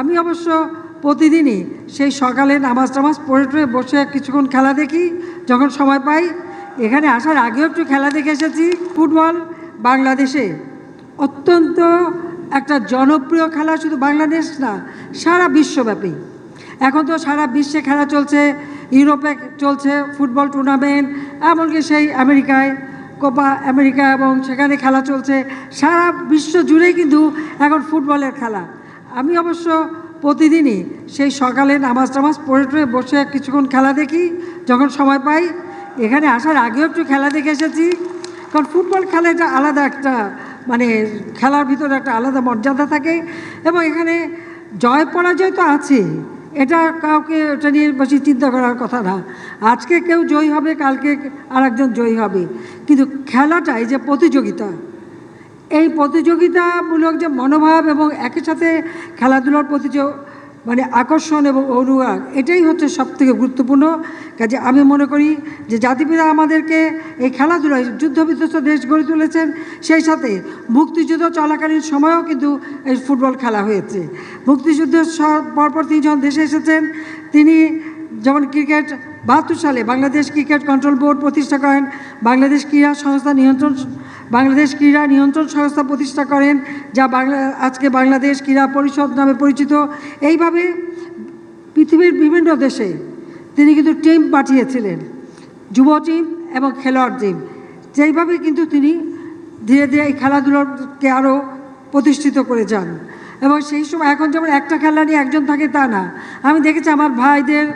আমি অবশ্য প্রতিদিনই সেই সকালে নামাজ টামাজ পড়ে টড়ে বসে কিছুক্ষণ খেলা দেখি, যখন সময় পাই। এখানে আসার আগেও একটু খেলা দেখে এসেছি, ফুটবল বাংলাদেশে। অত্যন্ত একটা জনপ্রিয় খেলা শুধু বাংলাদেশ না, সারা বিশ্বব্যাপী। এখন তো সারা বিশ্বে খেলা চলছে, ইউরোপে চলছে ফুটবল টুর্নামেন্ট, এমনকি সেই আমেরিকায়, কোপা আমেরিকা এবং সেখানে খেলা চলছে। সারা বিশ্ব জুড়েই কিন্তু এখন ফুটবলের খেলা। আমি অবশ্য প্রতিদিনই সেই সকালে নামাজ টামাজ পড়ে টড়ে বসে কিছুক্ষণ খেলা দেখি, যখন সময় পাই। এখানে আসার আগেও একটু খেলা দেখে এসেছি। কারণ ফুটবল খেলা একটা আলাদা একটা মানে খেলার ভিতরে একটা আলাদা মর্যাদা থাকে এবং এখানে জয় পরাজয় তো আছে। এটা কাউকে, এটা নিয়ে বেশি চিন্তা করার কথা না। আজকে কেউ জয়ী হবে, কালকে আরেকজন জয়ী হবে। কিন্তু খেলাটা এই যে প্রতিযোগিতা এই প্রতিযোগিতামূলক যে মনোভাব এবং একই সাথে খেলাধুলার প্রতি যে মানে আকর্ষণ এবং অনুরাগ, এটাই হচ্ছে সবথেকে গুরুত্বপূর্ণ। কাজে আমি মনে করি যে জাতিপিতা আমাদেরকে এই খেলাধুলায় যুদ্ধবিধ্বস্ত দেশ গড়ে তুলেছেন। সেই সাথে মুক্তিযুদ্ধ চলাকালীন সময়েও কিন্তু এই ফুটবল খেলা হয়েছে। মুক্তিযুদ্ধের পরপর তিনি যখন দেশে এসেছেন। তিনি যেমন ক্রিকেট বাহাত্তর সালে বাংলাদেশ ক্রিকেট কন্ট্রোল বোর্ড প্রতিষ্ঠা করেন। বাংলাদেশ ক্রীড়া সংস্থা নিয়ন্ত্রণ বাংলাদেশ ক্রীড়া নিয়ন্ত্রণ সংস্থা প্রতিষ্ঠা করেন, যা বাংলা, আজকে বাংলাদেশ ক্রীড়া পরিষদ নামে পরিচিত। এইভাবে পৃথিবীর বিভিন্ন দেশে তিনি কিন্তু টিম পাঠিয়েছিলেন, যুব টিম এবং খেলোয়াড় টিম। যেইভাবে কিন্তু তিনি ধীরে ধীরে এই খেলাধুলোকে আরও প্রতিষ্ঠিত করে যান। এবং সেই সময় এখন যেমন একটা খেলা নিয়ে একজন থাকে তা না। আমি দেখেছি আমার ভাইদের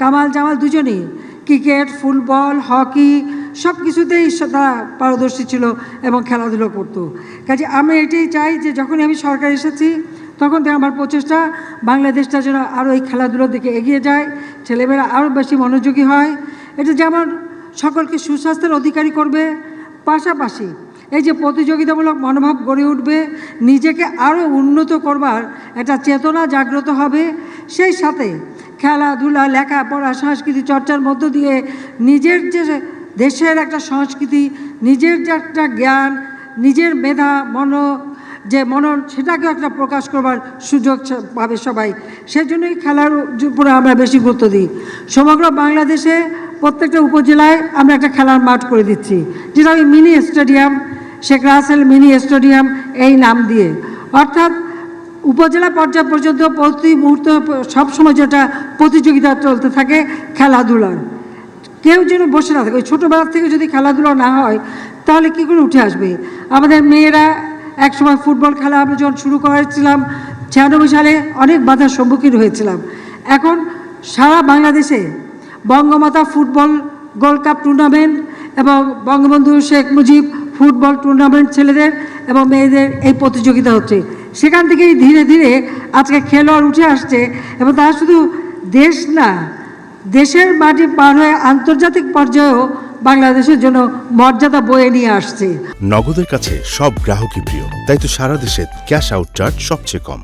কামাল জামাল দুজনেই, ক্রিকেট, ফুটবল, হকি সব কিছুতেই তারা পারদর্শী ছিল এবং খেলাধুলো করতো। কাজে আমি এটাই চাই যে যখনই আমি সরকার এসেছি, তখন থেকে আমার প্রচেষ্টা বাংলাদেশটা যেন আরও এই খেলাধুলোর দিকে এগিয়ে যায়, ছেলেমেয়েরা আরও বেশি মনোযোগী হয়। এটা যেমন সকলকে সুস্বাস্থ্যের অধিকারী করবে, পাশাপাশি এই যে প্রতিযোগিতামূলক মনোভাব গড়ে উঠবে, নিজেকে আরও উন্নত করবার একটা চেতনা জাগ্রত হবে, সেই সাথে খেলাধুলা, লেখাপড়া, সংস্কৃতি চর্চার মধ্য দিয়ে নিজের যে দেশের একটা সংস্কৃতি, নিজের যে একটা জ্ঞান, নিজের মেধা, মন, যে মনন সেটাকে একটা প্রকাশ করবার সুযোগ পাবে সবাই। সেই জন্যই খেলার উপরে আমরা বেশি গুরুত্ব দিই। সমগ্র বাংলাদেশে প্রত্যেকটা উপজেলায় আমরা একটা খেলার মাঠ করে দিচ্ছি, যেটা ওই mini stadium, Sheikh Russel mini stadium, এই নাম দিয়ে। অর্থাৎ উপজেলা পর্যায় পর্যন্ত প্রতি মুহূর্তে সবসময় যেটা প্রতিযোগিতা চলতে থাকে, খেলাধুলার। কেউ যেন বসে না থাকে। ওই ছোটোবেলা থেকে যদি খেলাধুলা না হয়, তাহলে কী করে উঠে আসবে? আমাদের মেয়েরা একসময় ফুটবল খেলা আমরা যখন শুরু করেছিলাম, ছিয়ানব্বই সালে অনেক বাধার সম্মুখীন হয়েছিলাম। এখন সারা বাংলাদেশে Bangamata football gold cup tournament এবং বঙ্গবন্ধু শেখ মুজিব ফুটবল টুর্নামেন্ট ছেলেদের এবং মেয়েদের এই প্রতিযোগিতা হচ্ছে। সেখান থেকেই ধীরে ধীরে আজকে খেলোয়াড় উঠে আসছে এবং তারা শুধু দেশ না দেশের মাটি পার হয়ে আন্তর্জাতিক পর্যায়েও বাংলাদেশের জন্য মর্যাদা বয়ে নিয়ে আসছে। নগদের কাছে সব গ্রাহকই প্রিয়, তাই তো সারা দেশে ক্যাশ আউট চার্জ সবচেয়ে কম।